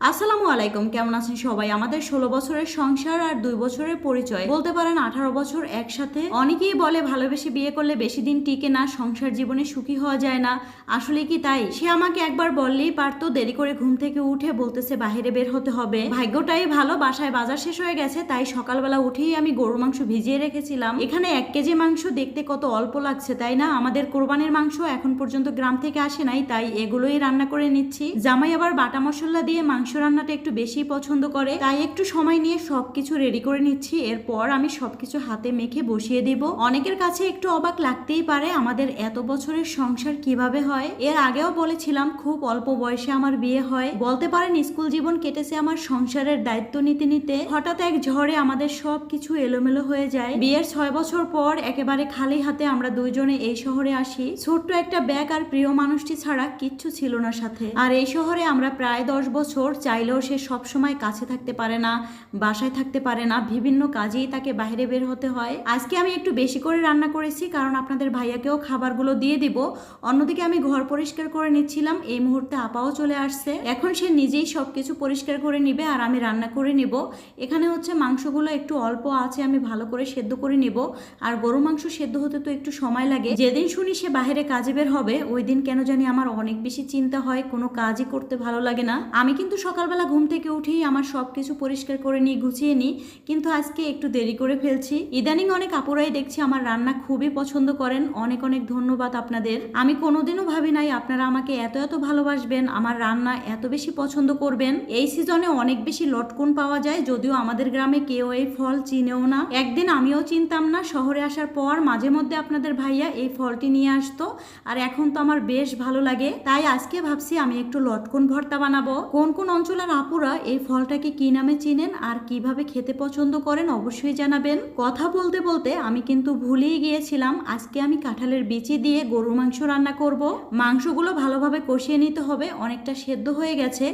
আসসালামু আলাইকুম, কেমন আছেন সবাই? আমাদের ষোলো বছরের সংসার আর দুই বছরের পরিচয়। বলতে পারেন আঠারো বছর একসাথে। অনেকেই বলে, ভালোবেসে বিয়ে করলে বেশি দিন টিকে না, সংসার জীবনে সুখী হওয়া যায় না। আসলে কি তাই? সে আমাকে একবার বললেই পারতো, দেরি করে ঘুম থেকে উঠে বলতেছে বাইরে বের হতে হবে। ভাগ্যটাই ভালো, বাসায় বাজার শেষ হয়ে গেছে, তাই সকালবেলা উঠেই আমি গরুর মাংস ভিজিয়ে রেখেছিলাম। এখানে এক কেজি মাংস দেখতে কত অল্প লাগছে, তাই না? আমাদের কোরবানির মাংস এখন পর্যন্ত গ্রাম থেকে আসে নাই, তাই এগুলোই রান্না করে নিচ্ছি। জামাই আবার বাটা মশলা দিয়ে মাংস রান্নাটা একটু বেশি পছন্দ করে, তাই একটু সময় নিয়ে সবকিছু রেডি করে নিচ্ছি। এরপর আমি সবকিছু হাতে মেখে বসিয়ে দিব। অনেকের কাছে একটু অবাক লাগতেই পারে আমাদের এত বছরের সংসার কীভাবে হয়। এর আগেও বলেছিলাম, খুব অল্প বয়সে আমার বিয়ে হয়। বলতে পারেন, স্কুল জীবন কেটেছে আমার সংসারের দায়িত্ব নিতে নিতে। হঠাৎ এক ঝড়ে আমাদের সব কিছু এলোমেলো হয়ে যায়। বিয়ের ছয় বছর পর একেবারে খালি হাতে আমরা দুইজনে এই শহরে আসি। ছোট্ট একটা ব্যাগ আর প্রিয় মানুষটি ছাড়া কিচ্ছু ছিল না সাথে। আর এই শহরে আমরা প্রায় দশ বছর চাইলেও সে সব সময় কাছে থাকতে পারে না, বাসায় থাকতে পারে না, বিভিন্ন কাজেই তাকে বাইরে বের হতে হয়। আজকে আমি একটু বেশি করে রান্না করেছি, কারণ আপনাদের ভাইয়াকেও খাবারগুলো দিয়ে দিব। অন্যদিকে আমি ঘর পরিষ্কার করে নিচ্ছিলাম, এই মুহূর্তে আপাও চলে আসছে। এখন সে নিজেই সব কিছু পরিষ্কার করে নিবে আর আমি রান্না করে নিব। এখানে হচ্ছে মাংসগুলো একটু অল্প আছে, আমি ভালো করে সেদ্ধ করে নিব। আর গরু মাংস সেদ্ধ হতে তো একটু সময় লাগে। যেদিন শুনি সে বাইরে কাজে বের হবে, ওই দিন কেন জানি আমার অনেক বেশি চিন্তা হয়, কোনো কাজই করতে ভালো লাগে না। আমি কিন্তু সকালবেলা ঘুম থেকে উঠেই আমার সব কিছু পরিষ্কার করে নিই, গুছিয়ে নিই। কিন্তু আজকে একটু দেরি করে ফেলছি। ইদানিং অনেক আপুরাই দেখছি আমার রান্না খুবই পছন্দ করেন। অনেক অনেক ধন্যবাদ আপনাদের। আমি কোনোদিনও ভাবি নাই, আপনারা আমাকে এত এত ভালোবাসবেন, আমার রান্না এত বেশি পছন্দ করবেন। এই সিজনে অনেক বেশি লটকন পাওয়া যায়, যদিও আমাদের গ্রামে কেউ এই ফল চিনেও না। একদিন আমিও চিনতাম না, শহরে আসার পর মাঝে মধ্যে আপনাদের ভাইয়া এই ফলটি নিয়ে আসতো। আর এখন তো আমার বেশ ভালো লাগে। তাই আজকে ভাবছি আমি একটু লটকন ভর্তা বানাবো। কোন কোন অঞ্চলের আপুরা এই ফলটাকে কি নামে চিনেন আর কীভাবে খেতে পছন্দ করেন অবশ্যই জানাবেন। কথা বলতে বলতে আমি কিন্তু ভুলেই গিয়েছিলাম, আজকে আমি কাঁঠালের বিচি দিয়ে গরুর মাংস রান্না করব। মাংসগুলো ভালোভাবে কষিয়ে নিতে হবে, অনেকটা সেদ্ধ হয়ে গেছে।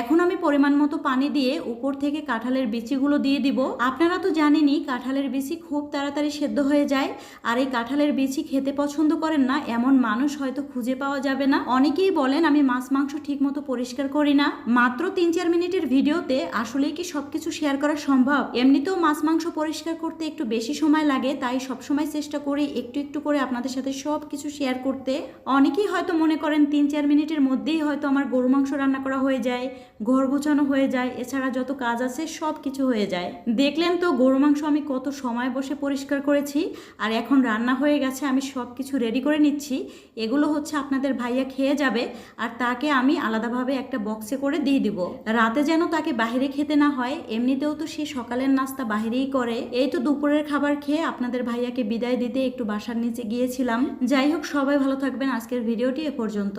এখন আমি পরিমাণ মতো পানি দিয়ে উপর থেকে কাঁঠালের বিচিগুলো দিয়ে দিব। আপনারা তো জানেনই কাঁঠালের বিচি খুব তাড়াতাড়ি সেদ্ধ হয়ে যায়, আর এই কাঁঠালের বিচি খেতে পছন্দ করেন না, এমন মানুষ হয়তো খুঁজে পাওয়া যাবে না। অনেকেই বলেন, আমি মাছ মাংস ঠিক মতো পরিষ্কার করি না। মাত্র তিন চার মিনিটের ভিডিওতে আসলেই কি সব কিছু শেয়ার করা সম্ভব? এমনিতেও মাছ, মাংস পরিষ্কার করতে একটু বেশি সময় লাগে, তাই সবসময় চেষ্টা করি একটু একটু করে আপনাদের সাথে সব কিছু শেয়ার করতে। অনেকেই হয়তো মনে করেন তিন চার মিনিটের মধ্যেই হয়তো আমার গরু, মাংস রান্না করা হয়ে যায়, ঘর গোছানো হয়ে যায়, এছাড়া যত কাজ আছে সব কিছু হয়ে যায়। দেখলেন তো গরু, মাংস আমি কত সময় বসে পরিষ্কার করেছি, আর এখন রান্না হয়ে গেছে, আমি সব কিছু রেডি করে নিচ্ছি। এগুলো হচ্ছে আপনাদের ভাইয়া খেয়ে যাবে, আর তাকে আমি আলাদাভাবে একটা বক্সে করে দিয়ে দিব। রাতে যেন তাকে বাহিরে খেতে না হয়, এমনিতেও তো সে সকালের নাস্তা বাহিরেই করে। এই তো দুপুরের খাবার খেয়ে আপনাদের ভাইয়াকে বিদায় দিতে একটু বাসার নিচে গিয়েছিলাম। যাই হোক, সবাই ভালো থাকবেন। আজকের ভিডিওটি এ পর্যন্ত।